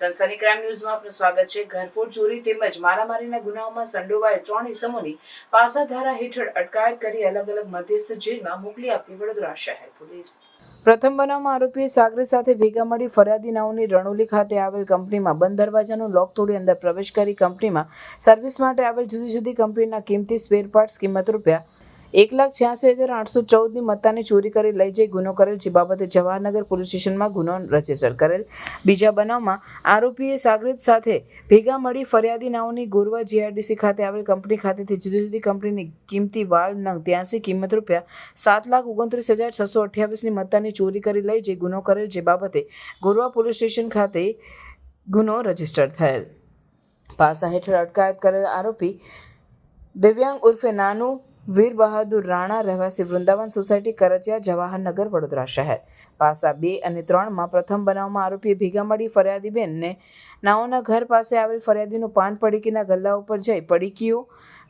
Sunny crime ન્યૂઝમાં આપનું સ્વાગત છે. ઘરફોડ ચોરી તેમજ મારામારીના ગુનાઓમાં સંડોવાયેલ ત્રણ ઇસમોની પાસા ધારા હેઠળ અટકાયત કરી અલગ અલગ મધ્યસ્થ જેલમાં મોકલી આપતી વડોદરા શહેર પોલીસ. પ્રથમ બનાવમાં આરોપીએ સાગરી સાથે ભેગા મળી ફરિયાદી નાઓની રણોલી ખાતે આવેલ કંપનીમાં બંધ દરવાજાનું લોક તોડી અંદર પ્રવેશ કરી કંપનીમાં સર્વિસ માટે આવેલ જુદી જુદી કંપનીના કિંમતી સ્પેર પાર્ટ્સ કિંમત રૂપિયા એક લાખ છ્યાસી હજાર આઠસો ચૌદની મત્તાની ચોરી કરી લઈ જઈ ગુનો કરેલ જે બાબતે જવાહરનગર પોલીસ સ્ટેશનમાં ગુનો રજિસ્ટર કરેલ. બીજા બનાવમાં આરોપીએ સાગરીત સાથે ભેગા મળી ફરિયાદી નાઓની ગોરવા જીઆરડીસી ખાતે આવેલ કંપની ખાતેથી જુદી જુદી કંપનીની કિંમતી વાળ નંગ ત્યાંસી કિંમત રૂપિયા સાત લાખ ઓગણત્રીસ હજાર છસો અઠ્યાવીસની મત્તાની ચોરી કરી લઈ જઈ ગુનો કરેલ જે બાબતે ગોરવા પોલીસ સ્ટેશન ખાતે ગુનો રજિસ્ટર થયેલ. પાસા હેઠળ અટકાયત કરેલ આરોપી દિવ્યાંગ ઉર્ફે નાનુ વીર બહાદુર રાણા રહેવાસી વૃંદાવન સોસાયટી કરજિયા જવાહરનગર વડોદરા શહેર. પાસા બે અને ત્રણમાં પ્રથમ બનાવમાં આરોપીએ ભેગા મળી ફરિયાદીબેનને નાઓના ઘર પાસે આવેલ ફરિયાદીનું પાન પડીકીના ગલ્લા ઉપર જઈ પડીકીઓ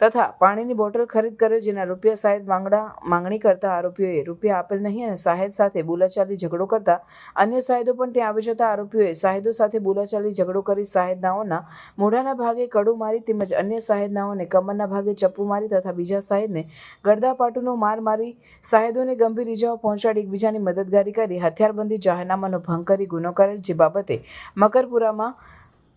તથા પાણીની બોટલ ખરીદ કરેલ જેના રૂપિયા સાહેબ માંગડા માંગણી કરતા આરોપીઓએ રૂપિયા આપેલ નહીં અને સાહેદ સાથે બોલાચાલી ઝઘડો કરતા અન્ય સાહેદો પણ ત્યાં આવી જતા આરોપીઓએ સાહેદો સાથે બોલાચાલી ઝઘડો કરી સાહેદનાઓના મોઢાના ભાગે કડું મારી તેમજ અન્ય સાહેદનાઓને કમરના ભાગે ચપ્પુ મારી તથા બીજા સાહેદને ગળદાપાટુનો માર મારી સાહેદોને ગંભીર ઇજાઓ પહોંચાડી એકબીજાની મદદગારી કરી, હથિયારબંધી જાહેરનામાનો ભંગ કરી ગુનો કરેલ, જે બાબતે મકરપુરામાં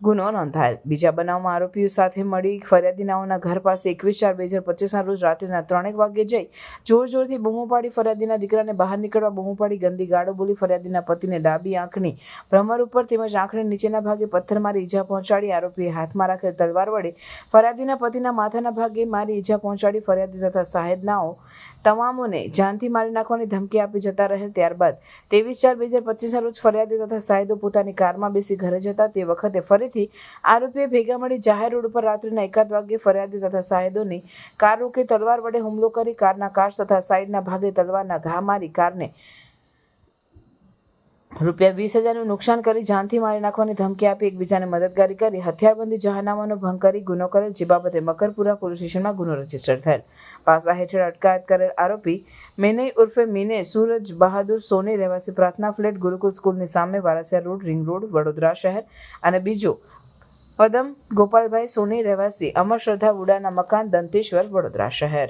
ગુનો નોંધાયેલ. બીજા બનાવમાં આરોપીઓ સાથે મળી ફરિયાદીનાઓના ઘર પાસે એકવીસ ચાર બે હજાર પચીસના રોજ રાત્રિના ત્રણેક વાગ્યે જઈ જોર જોરથી બૂમો પાડી ફરિયાદીના દીકરાને બહાર નીકળવા બૂમો પાડી ગંદી ગાળો બોલી ફરિયાદીના પતિને ડાબી આંખની ભ્રમર ઉપર તેમજ આંખની નીચેના ભાગે પથ્થર મારી ઈજા પહોંચાડી આરોપીએ હાથમાં રાખેલ તલવાર વડે ફરિયાદીના પતિના માથાના ભાગે મારી ઈજા પહોંચાડી ફરિયાદી તથા સાહેદનાઓ તમામોને જાનથી મારી નાખવાની ધમકી આપી જતા રહેલ. ત્યારબાદ ત્રેવીસ ચાર બે હજાર પચીસના રોજ ફરિયાદી તથા સાહેદો પોતાની કારમાં બેસી ઘરે જતા તે વખતે ફરીથી આરોપીએ ભેગા મળી જાહેર રોડ ઉપર રાત્રિના એકાદ વાગ્યે ફરિયાદી તથા સાહેદોની કાર રોકી તલવાર વડે હુમલો કરી કારના કાચ તથા સાઈડના ભાગે તલવારના ઘા મારી કારને રૂપિયા વીસ હજારનું નુકસાન કરી જાનથી મારી નાખવાની ધમકી આપી એકબીજાને મદદગારી કરી હથિયારબંધી જાહેરનામાનો ભંગ કરી ગુનો કરેલ, જે બાબતે મકરપુરા પોલીસ સ્ટેશનમાં ગુનો રજિસ્ટર થયેલ. પાસા હેઠળ અટકાયત કરેલ આરોપી મેનઈ ઉર્ફે મીને સૂરજ બહાદુર સોની રહેવાસી પ્રાર્થના ફ્લેટ ગુરુકુલ સ્કૂલની સામે Warasiya road, ring road, Vadodara શહેર અને બીજો પદમ ગોપાલભાઈ સોની રહેવાસી અમર શ્રદ્ધા વુડાના મકાન દંતેશ્વર, વડોદરા શહેર.